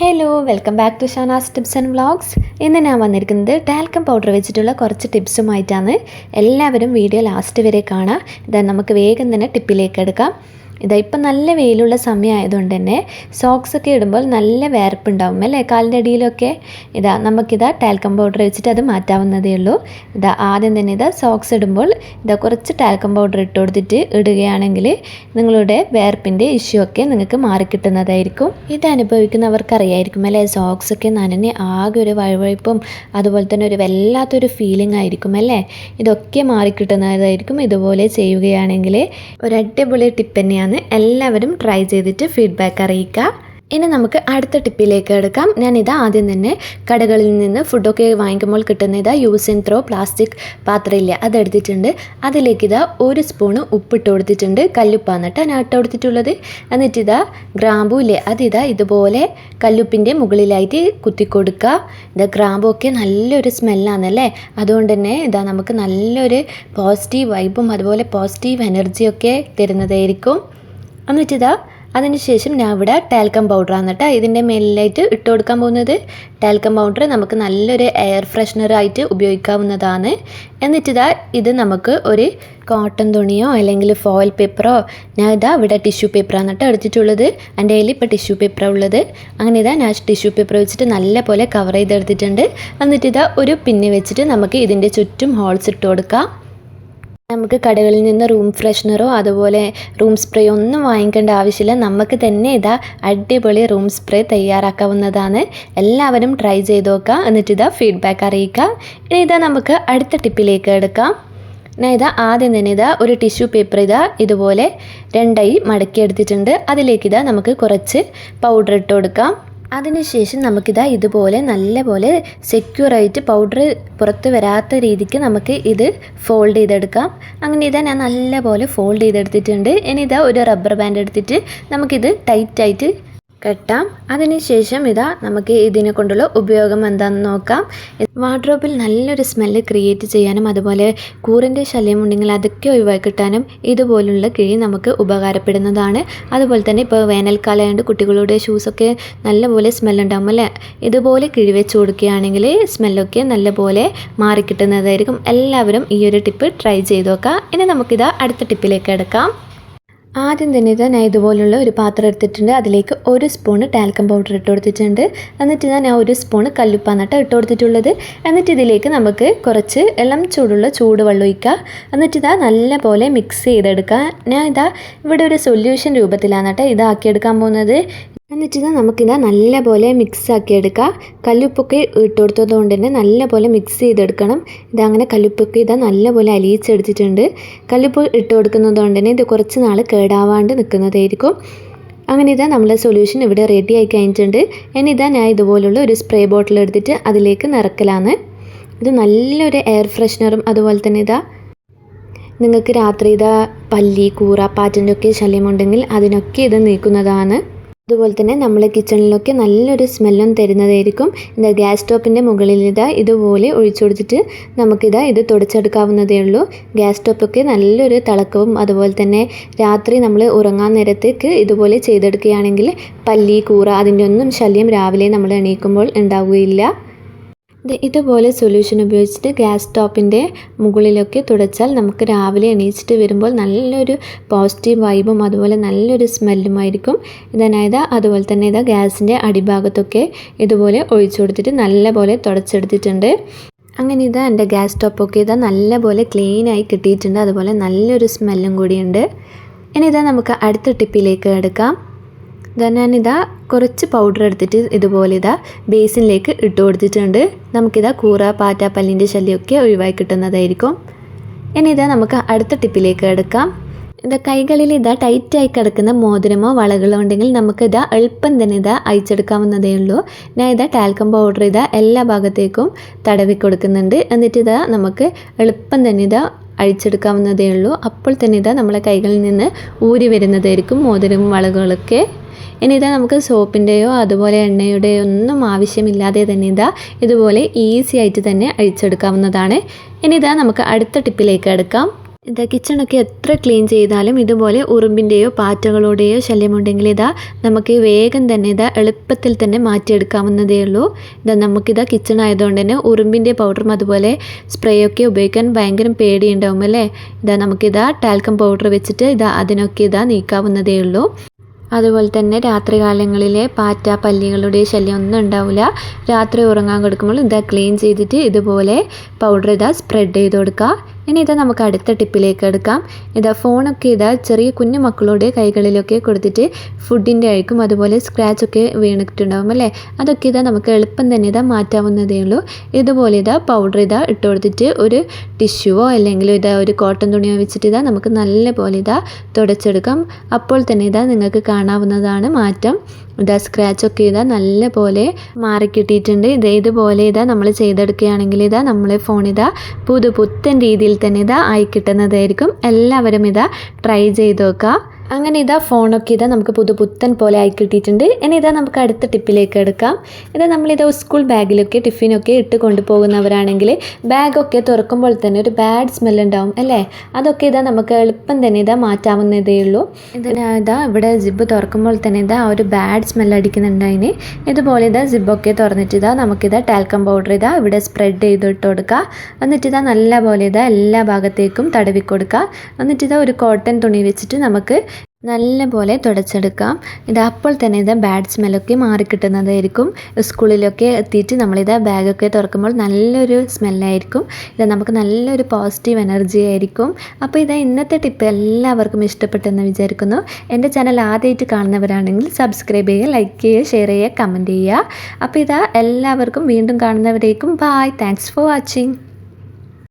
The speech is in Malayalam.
Hello welcome back to Shanas tips and vlogs ഇന്ന് ഞാൻ വന്നിരിക്കുന്നത് ടാൽക്കം പൗഡർ വെച്ചിട്ടുള്ള കുറച്ച് ടിപ്സുമായിട്ടാണ് എല്ലാവരും വീഡിയോ ലാസ്റ്റ് വരെ കാണാം. ഇതാ നമുക്ക് വേഗം തന്നെ ടിപ്പിലേക്ക് എടുക്കാം. ഇതാ ഇപ്പം നല്ല വെയിലുള്ള സമയമായതുകൊണ്ട് തന്നെ സോക്സ് ഒക്കെ ഇടുമ്പോൾ നല്ല വേർപ്പുണ്ടാവും അല്ലേ? കാലിന്റെ അടിയിലൊക്കെ. ഇതാ നമുക്കിതാ ടാൽക്കം പൗഡർ വെച്ചിട്ട് അത് മാറ്റാവുന്നതേ ഉള്ളൂ. ഇതാ ആദ്യം തന്നെ ഇതാ സോക്സ് ഇടുമ്പോൾ ഇതാ കുറച്ച് ടാൽക്കം പൗഡർ ഇട്ട് കൊടുത്തിട്ട് ഇടുകയാണെങ്കിൽ നിങ്ങളുടെ വേർപ്പിന്റെ ഇഷ്യൂ ഒക്കെ നിങ്ങൾക്ക് മാറിക്കിട്ടുന്നതായിരിക്കും. ഇത് അനുഭവിക്കുന്നവർക്കറിയായിരിക്കും അല്ലേ? സോക്സ് ഒക്കെ നനഞ്ഞ് ആകെ ഒരു വഴുവഴുപ്പും അതുപോലെ തന്നെ ഒരു വല്ലാത്തൊരു ഫീലിംഗ് ആയിരിക്കും അല്ലേ? ഇതൊക്കെ മാറിക്കിട്ടുന്നതായിരിക്കും ഇതുപോലെ ചെയ്യുകയാണെങ്കിൽ. ഒരു അടിപൊളി ടിപ്പ് തന്നെയാണ് എല്ലാവരും ട്രൈ ചെയ്തിട്ട് ഫീഡ്ബാക്ക് അറിയിക്കുക. ഇനി നമുക്ക് അടുത്ത ടിപ്പിലേക്ക് എടുക്കാം. ഞാൻ ഇത് ആദ്യം തന്നെ കടകളിൽ നിന്ന് ഫുഡൊക്കെ വാങ്ങിക്കുമ്പോൾ കിട്ടുന്ന ഇതാ യൂസ് ആൻഡ് ത്രോ പ്ലാസ്റ്റിക് പാത്രമില്ല അതെടുത്തിട്ടുണ്ട്. അതിലേക്ക് ഇതാ ഒരു സ്പൂണ് ഉപ്പിട്ട് കൊടുത്തിട്ടുണ്ട്. കല്ലുപ്പാന്നിട്ട് ഞാൻ ഇട്ട് കൊടുത്തിട്ടുള്ളത്. എന്നിട്ട് ഇതാ ഗ്രാമ്പു ഇല്ലേ അതിതാ ഇതുപോലെ കല്ലുപ്പിന്റെ മുകളിലായിട്ട് കുത്തി കൊടുക്കുക. ഇതാ ഗ്രാമ്പൊക്കെ നല്ലൊരു സ്മെല്ലാണല്ലേ അതുകൊണ്ട് തന്നെ ഇതാ നമുക്ക് നല്ലൊരു പോസിറ്റീവ് വൈബും അതുപോലെ പോസിറ്റീവ് എനർജിയൊക്കെ തരുന്നതായിരിക്കും. എന്നിട്ടിതാ അതിനുശേഷം ഞാൻ ഇവിടെ ടാൽക്കം പൗഡറാണ് കേട്ടോ ഇതിന്റെ മേലിലായിട്ട് ഇട്ട് കൊടുക്കാൻ പോകുന്നത്. ടാൽക്കം പൗഡർ നമുക്ക് നല്ലൊരു എയർ ഫ്രഷ്നറായിട്ട് ഉപയോഗിക്കാവുന്നതാണ്. എന്നിട്ടിതാ ഇത് നമുക്ക് ഒരു കോട്ടൺ തുണിയോ അല്ലെങ്കിൽ ഫോയിൽ പേപ്പറോ ഞാൻ ഇതാ ഇവിടെ ടിഷ്യൂ പേപ്പറാണ് കേട്ടോ എടുത്തിട്ടുള്ളത്. എന്റെ കയ്യിൽ ഇപ്പോൾ ടിഷ്യൂ പേപ്പറാണ് ഉള്ളത്. അങ്ങനെ ഇതാ ഞാൻ ടിഷ്യൂ പേപ്പർ വെച്ചിട്ട് നല്ല പോലെ കവർ ചെയ്തെടുത്തിട്ടുണ്ട്. എന്നിട്ടിതാ ഒരു പിന്നെ വെച്ചിട്ട് നമുക്ക് ഇതിന്റെ ചുറ്റും ഹോൾസ് ഇട്ട് കൊടുക്കാം. നമുക്ക് കടകളിൽ നിന്ന് റൂം ഫ്രഷ്നറോ അതുപോലെ റൂം സ്പ്രേ ഒന്നും വാങ്ങിക്കേണ്ട ആവശ്യമില്ല. നമുക്ക് തന്നെ ഇതാ അടിപൊളി റൂം സ്പ്രേ തയ്യാറാക്കാവുന്നതാണ്. എല്ലാവരും ട്രൈ ചെയ്ത് നോക്കുക എന്നിട്ട് ഇതാ ഫീഡ്ബാക്ക് അറിയിക്കുക ഇനി ഇതാ നമുക്ക് അടുത്ത ടിപ്പിലേക്ക് എടുക്കാം. ഞാൻ ഇതാ ആദ്യം തന്നെ ഇതാ ഒരു ടിഷ്യൂ പേപ്പർ ഇതാ ഇതുപോലെ രണ്ടായി മടക്കി എടുത്തിട്ടുണ്ട് അതിലേക്ക് ഇതാ നമുക്ക് കുറച്ച് പൗഡർ ഇട്ട് കൊടുക്കാം. അതിനുശേഷം നമുക്കിതാ ഇതുപോലെ നല്ലപോലെ സെക്യൂറായിട്ട് പൗഡർ പുറത്ത് വരാത്ത രീതിക്ക് നമുക്ക് ഇത് ഫോൾഡ് ചെയ്തെടുക്കാം. അങ്ങനെ ഇതാ ഞാൻ നല്ലപോലെ ഫോൾഡ് ചെയ്തെടുത്തിട്ടുണ്ട്. ഇനി ഇതാ ഒരു റബ്ബർ ബാൻഡ് എടുത്തിട്ട് നമുക്കിത് ടൈറ്റായിട്ട് കെട്ടാം. അതിനുശേഷം ഇതാ നമുക്ക് ഇതിനെ കൊണ്ടുള്ള ഉപയോഗം എന്താണെന്ന് നോക്കാം. വാർഡ്രോബിൽ നല്ലൊരു സ്മെല്ല് ക്രിയേറ്റ് ചെയ്യാനും അതുപോലെ കൂറിന്റെ ശല്യം ഉണ്ടെങ്കിൽ അതൊക്കെ ഒഴിവാക്കി കിട്ടാനും ഇതുപോലുള്ള കിഴി നമുക്ക് ഉപകാരപ്പെടുന്നതാണ്. അതുപോലെ തന്നെ ഇപ്പോൾ വേനൽക്കാലമായതുകൊണ്ട് കുട്ടികളുടെ ഷൂസൊക്കെ നല്ലപോലെ സ്മെല്ലുണ്ടാകും അല്ലേ? ഇതുപോലെ കിഴി വെച്ച് കൊടുക്കുകയാണെങ്കിൽ സ്മെല്ലൊക്കെ നല്ലപോലെ മാറിക്കിട്ടുന്നതായിരിക്കും. എല്ലാവരും ഈ ഒരു ടിപ്പ് ട്രൈ ചെയ്ത് നോക്കാം. ഇനി നമുക്കിതാ അടുത്ത ടിപ്പിലേക്ക് എടുക്കാം ആദ്യം തന്നെ ഇത് ഞാൻ ഇതുപോലുള്ള ഒരു പാത്രം എടുത്തിട്ടുണ്ട്. അതിലേക്ക് ഒരു സ്പൂൺ ടാൽക്കം പൗഡർ ഇട്ട് കൊടുത്തിട്ടുണ്ട്. എന്നിട്ട് ഞാൻ ആ ഒരു സ്പൂൺ കല്ലുപ്പാന്നിട്ട് ഇട്ട് കൊടുത്തിട്ടുള്ളത്. എന്നിട്ട് ഇതിലേക്ക് നമുക്ക് കുറച്ച് ഇളം ചൂടുള്ള ചൂടുവെള്ളം ഒഴിക്കുക. എന്നിട്ട് ഇതാ നല്ല പോലെ മിക്സ് ചെയ്തെടുക്കുക. ഞാൻ ഇതാ ഇവിടെ ഒരു സൊല്യൂഷൻ രൂപത്തിലാണ് കേട്ടോ ഇതാക്കിയെടുക്കാൻ പോകുന്നത്. എന്നിട്ട് നല്ല പോലെ മിക്സ് ആക്കി എടുക്കുക കല്ലുപ്പൊക്കെ ഇട്ട് കൊടുത്തത് കൊണ്ട് തന്നെ നല്ല പോലെ മിക്സ് ചെയ്തെടുക്കണം. ഇതങ്ങനെ കല്ലുപ്പൊക്കെ ഇതാ നല്ലപോലെ അലിയിച്ചെടുത്തിട്ടുണ്ട്. കല്ലുപ്പ് ഇട്ട് കൊടുക്കുന്നത് കൊണ്ട് തന്നെ ഇത് കുറച്ച് നാൾ കേടാവാണ്ട് നിൽക്കുന്നതായിരിക്കും. അങ്ങനെ ഇതാ നമ്മളെ സൊല്യൂഷൻ ഇവിടെ റെഡി ആയി കഴിഞ്ഞിട്ടുണ്ട്. ഇനി ഇതാ ഞാൻ ഇതുപോലുള്ള ഒരു സ്പ്രേ ബോട്ടിൽ എടുത്തിട്ട് അതിലേക്ക് നിറക്കലാണ് ഇത് നല്ലൊരു എയർ ഫ്രഷ്നറും അതുപോലെ തന്നെ ഇതാ. നിങ്ങൾക്ക് രാത്രി ഇതാ പല്ലി കൂറ പാറ്റന്റെ ഒക്കെ ശല്യമുണ്ടെങ്കിൽ അതിനൊക്കെ ഇത് നീക്കുന്നതാണ്. അതുപോലെ തന്നെ നമ്മൾ കിച്ചണിലൊക്കെ നല്ലൊരു സ്മെല്ലും തരുന്നതായിരിക്കും. എന്താ ഗ്യാസ് സ്റ്റോപ്പിന്റെ മുകളിൽ ഇതാ ഇതുപോലെ ഒഴിച്ചു കൊടുത്തിട്ട് നമുക്കിതാ ഇത് തുടച്ചെടുക്കാവുന്നതേ ഉള്ളൂ. ഗ്യാസ് സ്റ്റോപ്പൊക്കെ നല്ലൊരു തിളക്കവും അതുപോലെ തന്നെ രാത്രി നമ്മൾ ഉറങ്ങാൻ നേരത്തേക്ക് ഇതുപോലെ ചെയ്തെടുക്കുകയാണെങ്കിൽ പല്ലി കൂറ അതിന്റെ ഒന്നും ശല്യം രാവിലെ നമ്മൾ എണീക്കുമ്പോൾ ഉണ്ടാവുകയില്ല. ഇതുപോലെ സൊല്യൂഷൻ ഉപയോഗിച്ചിട്ട് ഗ്യാസ് സ്റ്റോപ്പിന്റെ മുകളിലൊക്കെ തുടച്ചാൽ നമുക്ക് രാവിലെ എണീച്ചിട്ട് വരുമ്പോൾ നല്ലൊരു പോസിറ്റീവ് വൈബും അതുപോലെ നല്ലൊരു സ്മെല്ലുമായിരിക്കും ഇതനായത് അതുപോലെ തന്നെ ഇതാ ഗ്യാസിന്റെ അടിഭാഗത്തൊക്കെ ഇതുപോലെ ഒഴിച്ചു കൊടുത്തിട്ട് നല്ലപോലെ തുടച്ചെടുത്തിട്ടുണ്ട്. അങ്ങനെ ഇതാ എന്റെ ഗ്യാസ് സ്റ്റോപ്പൊക്കെ ഇതാ നല്ലപോലെ ക്ലീനായി കിട്ടിയിട്ടുണ്ട്. അതുപോലെ നല്ലൊരു സ്മെല്ലും കൂടിയുണ്ട്. ഇനി ഇതാ നമുക്ക് അടുത്ത ടിപ്പിലേക്ക് എടുക്കാം. ഞാനിതാ കുറച്ച് പൗഡർ എടുത്തിട്ട് ഇതുപോലെ ഇതാ ബേസിനിലേക്ക് ഇട്ട് കൊടുത്തിട്ടുണ്ട്. നമുക്കിതാ കൂറ പാറ്റ പല്ലിന്റെ ശല്യമൊക്കെ ഒഴിവായി കിട്ടുന്നതായിരിക്കും. ഇനി ഇതാ നമുക്ക് അടുത്ത ടിപ്പിലേക്ക് എടുക്കാം ഇതാ കൈകളിൽ ഇതാ ടൈറ്റായി കിടക്കുന്ന മോതിരമോ വളകളോ ഉണ്ടെങ്കിൽ നമുക്ക് ഇതാ എളുപ്പം തന്നെ ഇതാ അയച്ചെടുക്കാവുന്നതേ ഉള്ളൂ. ഞാൻ ഇതാ ടാൽക്കം പൗഡർ ഇതാ എല്ലാ ഭാഗത്തേക്കും തടവി കൊടുക്കുന്നുണ്ട്. എന്നിട്ട് ഇതാ നമുക്ക് എളുപ്പം തന്നെ ഇതാ അഴിച്ചെടുക്കാവുന്നതേ ഉള്ളൂ. അപ്പോൾ തന്നെ ഇതാ നമ്മളെ കൈകളിൽ നിന്ന് ഊരി വരുന്നതായിരിക്കും മോതിരവും വളകളൊക്കെ. ഇനി ഇതാ നമുക്ക് സോപ്പിന്റെയോ അതുപോലെ എണ്ണയുടെയോ ഒന്നും ആവശ്യമില്ലാതെ തന്നെ ഇതാ ഇതുപോലെ ഈസി ആയിട്ട് തന്നെ അഴിച്ചെടുക്കാവുന്നതാണ്. ഇനി ഇതാ നമുക്ക് അടുത്ത ടിപ്പിലേക്ക് എടുക്കാം ഇതാ കിച്ചണൊക്കെ എത്ര ക്ലീൻ ചെയ്താലും ഇതുപോലെ ഉറുമ്പിന്റെയോ പാറ്റകളുടെയോ ശല്യമുണ്ടെങ്കിൽ ഇതാ നമുക്ക് വേഗം തന്നെ ഇതാ എളുപ്പത്തിൽ തന്നെ മാറ്റിയെടുക്കാവുന്നതേ ഉള്ളൂ. ഇതാ നമുക്കിതാ കിച്ചൺ ആയതുകൊണ്ട് തന്നെ ഉറുമ്പിന്റെ പൗഡറും അതുപോലെ സ്പ്രേ ഒക്കെ ഉപയോഗിക്കാൻ ഭയങ്കര പേടിയുണ്ടാവും അല്ലേ? ഇതാ നമുക്കിതാ ടാൽക്കം പൗഡർ വെച്ചിട്ട് ഇതാ അതിനൊക്കെ ഇതാ നീക്കാവുന്നതേ ഉള്ളൂ. അതുപോലെ തന്നെ രാത്രികാലങ്ങളിലെ പാറ്റ പല്ലികളുടെ ശല്യം ഒന്നും ഉണ്ടാവില്ല രാത്രി ഉറങ്ങാൻ കൊടുക്കുമ്പോൾ ഇതാ ക്ലീൻ ചെയ്തിട്ട് ഇതുപോലെ പൗഡർ ഇതാ സ്പ്രെഡ് ചെയ്ത് കൊടുക്കുക. ഇനി ഇത് നമുക്ക് അടുത്ത ടിപ്പിലേക്ക് എടുക്കാം. ഇതാ ഫോണൊക്കെ ഇതാ ചെറിയ കുഞ്ഞു മക്കളുടെ കൈകളിലൊക്കെ കൊടുത്തിട്ട് ഫുഡിന്റെ അഴുക്കും അതുപോലെ സ്ക്രാച്ചൊക്കെ വീണിട്ടുണ്ടാവും അല്ലേ? അതൊക്കെ ഇതാ നമുക്ക് എളുപ്പം തന്നെ ഇതാ മാറ്റാവുന്നതേ ഉള്ളൂ. ഇതുപോലെ ഇതാ പൗഡർ ഇതാ ഇട്ട് കൊടുത്തിട്ട് ഒരു ടിഷ്യൂവോ അല്ലെങ്കിൽ ഇതാ ഒരു കോട്ടൺ തുണിയോ വെച്ചിട്ട് ഇതാ നമുക്ക് നല്ല പോലെ ഇതാ തുടച്ചെടുക്കാം. അപ്പോൾ തന്നെ ഇതാ നിങ്ങൾക്ക് കാണാവുന്നതാണ് മാറ്റം. ഇതാ സ്ക്രാച്ചൊക്കെ ഇതാ നല്ല പോലെ മാറിക്കിട്ടിയിട്ടുണ്ട്. ഇത് ഇതുപോലെ ഇതാ നമ്മൾ ചെയ്തെടുക്കുകയാണെങ്കിൽ ഇതാ നമ്മൾ ഫോൺ പുതു പുത്തൻ രീതിയിൽ തന്നെ ഇതാ ആയി കിട്ടുന്നതായിരിക്കും. എല്ലാവരും ഇതാ ട്രൈ ചെയ്ത് നോക്കുക. അങ്ങനെ ഇതാ ഫോണൊക്കെ ഇതാ നമുക്ക് പുതു പുത്തൻ പോലെ ആയി കിട്ടിയിട്ടുണ്ട്. ഇനി ഇതാ നമുക്ക് അടുത്ത ടിപ്പിലേക്ക് എടുക്കാം. ഇതാ നമ്മളിതാ സ്കൂൾ ബാഗിലൊക്കെ ടിഫിനൊക്കെ ഇട്ട് കൊണ്ടുപോകുന്നവരാണെങ്കിൽ ബാഗൊക്കെ തുറക്കുമ്പോൾ തന്നെ ഒരു ബാഡ് സ്മെൽ ഉണ്ടാവും അല്ലേ? അതൊക്കെ ഇതാ നമുക്ക് എളുപ്പം തന്നെ ഇതാ മാറ്റാവുന്നതേ ഉള്ളൂ. ഇതിനാ ഇതാ ഇവിടെ ജിബ് തുറക്കുമ്പോൾ തന്നെ ഇതാ ഒരു ബാഡ് സ്മെൽ അടിക്കുന്നുണ്ടായിന് ഇതുപോലെ ഇതാ ജിബൊക്കെ തുറന്നിട്ട് ഇതാ നമുക്കിതാ ടാൽക്കം പൗഡർ ഇതാ ഇവിടെ സ്പ്രെഡ് ചെയ്തിട്ട് കൊടുക്കുക എന്നിട്ട് ഇതാ നല്ല പോലെ ഇതാ എല്ലാ ഭാഗത്തേക്കും തടവി കൊടുക്കുക എന്നിട്ട് ഇതാ ഒരു കോട്ടൺ തുണി വെച്ചിട്ട് നമുക്ക് നല്ല പോലെ തുടച്ചെടുക്കാം. ഇത് അപ്പോൾ തന്നെ ഇത് ബാഡ് സ്മെല്ലൊക്കെ മാറിക്കിട്ടുന്നതായിരിക്കും സ്കൂളിലൊക്കെ എത്തിയിട്ട് നമ്മളിത് ബാഗൊക്കെ തുറക്കുമ്പോൾ നല്ലൊരു സ്മെല്ലായിരിക്കും ഇത് നമുക്ക് നല്ലൊരു പോസിറ്റീവ് എനർജി ആയിരിക്കും. അപ്പോൾ ഇത് ഇന്നത്തെ ടിപ്പ് എല്ലാവർക്കും ഇഷ്ടപ്പെട്ടെന്ന് വിചാരിക്കുന്നു. എന്റെ ചാനൽ ആദ്യമായിട്ട് കാണുന്നവരാണെങ്കിൽ സബ്സ്ക്രൈബ് ചെയ്യുക ലൈക്ക് ചെയ്യുക ഷെയർ ചെയ്യുക കമന്റ് ചെയ്യുക. അപ്പോൾ ഇതാ എല്ലാവർക്കും വീണ്ടും കാണുന്നവരേക്കും ബായ് താങ്ക്സ് ഫോർ വാച്ചിങ്